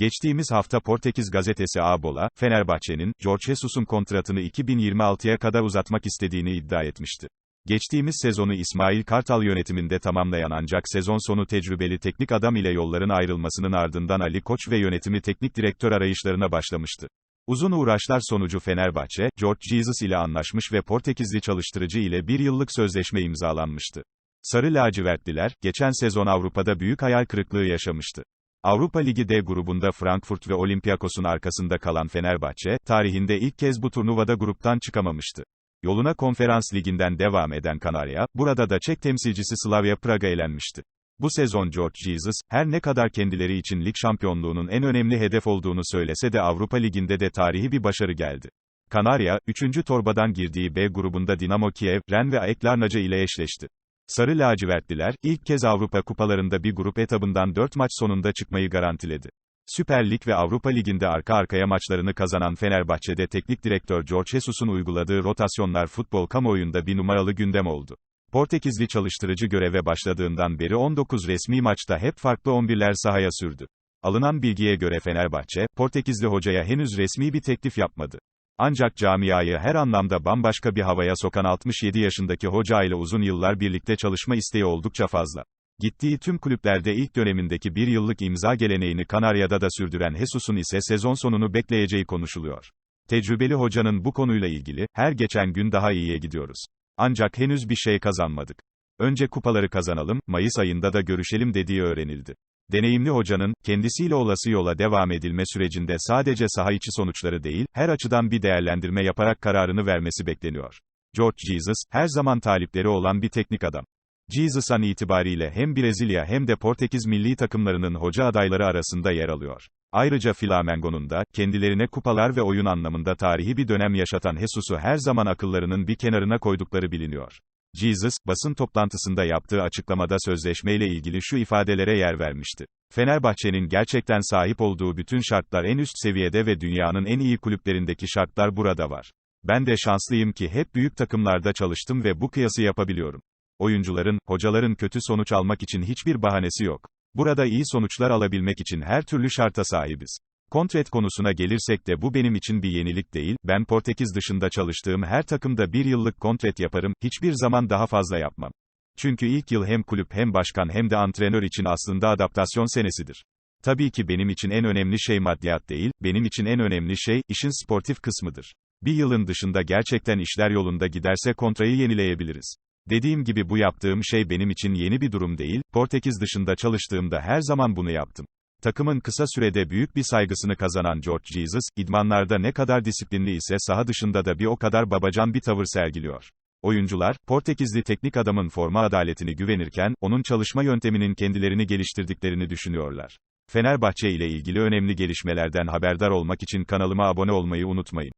Geçtiğimiz hafta Portekiz gazetesi A Bola, Fenerbahçe'nin, Jorge Jesus'un kontratını 2026'ya kadar uzatmak istediğini iddia etmişti. Geçtiğimiz sezonu İsmail Kartal yönetiminde tamamlayan ancak sezon sonu tecrübeli teknik adam ile yolların ayrılmasının ardından Ali Koç ve yönetimi teknik direktör arayışlarına başlamıştı. Uzun uğraşlar sonucu Fenerbahçe, George Jesus ile anlaşmış ve Portekizli çalıştırıcı ile bir yıllık sözleşme imzalanmıştı. Sarı lacivertliler, geçen sezon Avrupa'da büyük hayal kırıklığı yaşamıştı. Avrupa Ligi D grubunda Frankfurt ve Olympiakos'un arkasında kalan Fenerbahçe, tarihinde ilk kez bu turnuvada gruptan çıkamamıştı. Yoluna konferans liginden devam eden Kanarya, burada da Çek temsilcisi Slavia Praga elenmişti. Bu sezon George Jesus, her ne kadar kendileri için lig şampiyonluğunun en önemli hedef olduğunu söylese de Avrupa Ligi'nde de tarihi bir başarı geldi. Kanarya, 3. torbadan girdiği B grubunda Dinamo Kiev, Ren ve AEK Larnaca ile eşleşti. Sarı lacivertliler, ilk kez Avrupa kupalarında bir grup etabından 4 maç sonunda çıkmayı garantiledi. Süper Lig ve Avrupa Ligi'nde arka arkaya maçlarını kazanan Fenerbahçe'de teknik direktör George Jesus'un uyguladığı rotasyonlar futbol kamuoyunda bir numaralı gündem oldu. Portekizli çalıştırıcı göreve başladığından beri 19 resmi maçta hep farklı 11'ler sahaya sürdü. Alınan bilgiye göre Fenerbahçe, Portekizli hocaya henüz resmi bir teklif yapmadı. Ancak camiayı her anlamda bambaşka bir havaya sokan 67 yaşındaki hoca ile uzun yıllar birlikte çalışma isteği oldukça fazla. Gittiği tüm kulüplerde ilk dönemindeki bir yıllık imza geleneğini Kanarya'da da sürdüren Jesus'un ise sezon sonunu bekleyeceği konuşuluyor. Tecrübeli hocanın bu konuyla ilgili, her geçen gün daha iyiye gidiyoruz. Ancak henüz bir şey kazanmadık. Önce kupaları kazanalım, Mayıs ayında da görüşelim dediği öğrenildi. Deneyimli hocanın, kendisiyle olası yola devam edilme sürecinde sadece saha içi sonuçları değil, her açıdan bir değerlendirme yaparak kararını vermesi bekleniyor. George Jesus, her zaman talipleri olan bir teknik adam. Jesus an itibariyle hem Brezilya hem de Portekiz milli takımlarının hoca adayları arasında yer alıyor. Ayrıca Flamengo'nun da, kendilerine kupalar ve oyun anlamında tarihi bir dönem yaşatan Jesus'u her zaman akıllarının bir kenarına koydukları biliniyor. Jesus, basın toplantısında yaptığı açıklamada sözleşmeyle ilgili şu ifadelere yer vermişti. Fenerbahçe'nin gerçekten sahip olduğu bütün şartlar en üst seviyede ve dünyanın en iyi kulüplerindeki şartlar burada var. Ben de şanslıyım ki hep büyük takımlarda çalıştım ve bu kıyası yapabiliyorum. Oyuncuların, hocaların kötü sonuç almak için hiçbir bahanesi yok. Burada iyi sonuçlar alabilmek için her türlü şarta sahibiz. Kontrat konusuna gelirsek de bu benim için bir yenilik değil, ben Portekiz dışında çalıştığım her takımda bir yıllık kontrat yaparım, hiçbir zaman daha fazla yapmam. Çünkü ilk yıl hem kulüp hem başkan hem de antrenör için aslında adaptasyon senesidir. Tabii ki benim için en önemli şey maddiyat değil, benim için en önemli şey, işin sportif kısmıdır. Bir yılın dışında gerçekten işler yolunda giderse kontrayı yenileyebiliriz. Dediğim gibi bu yaptığım şey benim için yeni bir durum değil, Portekiz dışında çalıştığımda her zaman bunu yaptım. Takımın kısa sürede büyük bir saygısını kazanan George Jesus, idmanlarda ne kadar disiplinli ise saha dışında da bir o kadar babacan bir tavır sergiliyor. Oyuncular, Portekizli teknik adamın forma adaletini güvenirken, onun çalışma yönteminin kendilerini geliştirdiklerini düşünüyorlar. Fenerbahçe ile ilgili önemli gelişmelerden haberdar olmak için kanalıma abone olmayı unutmayın.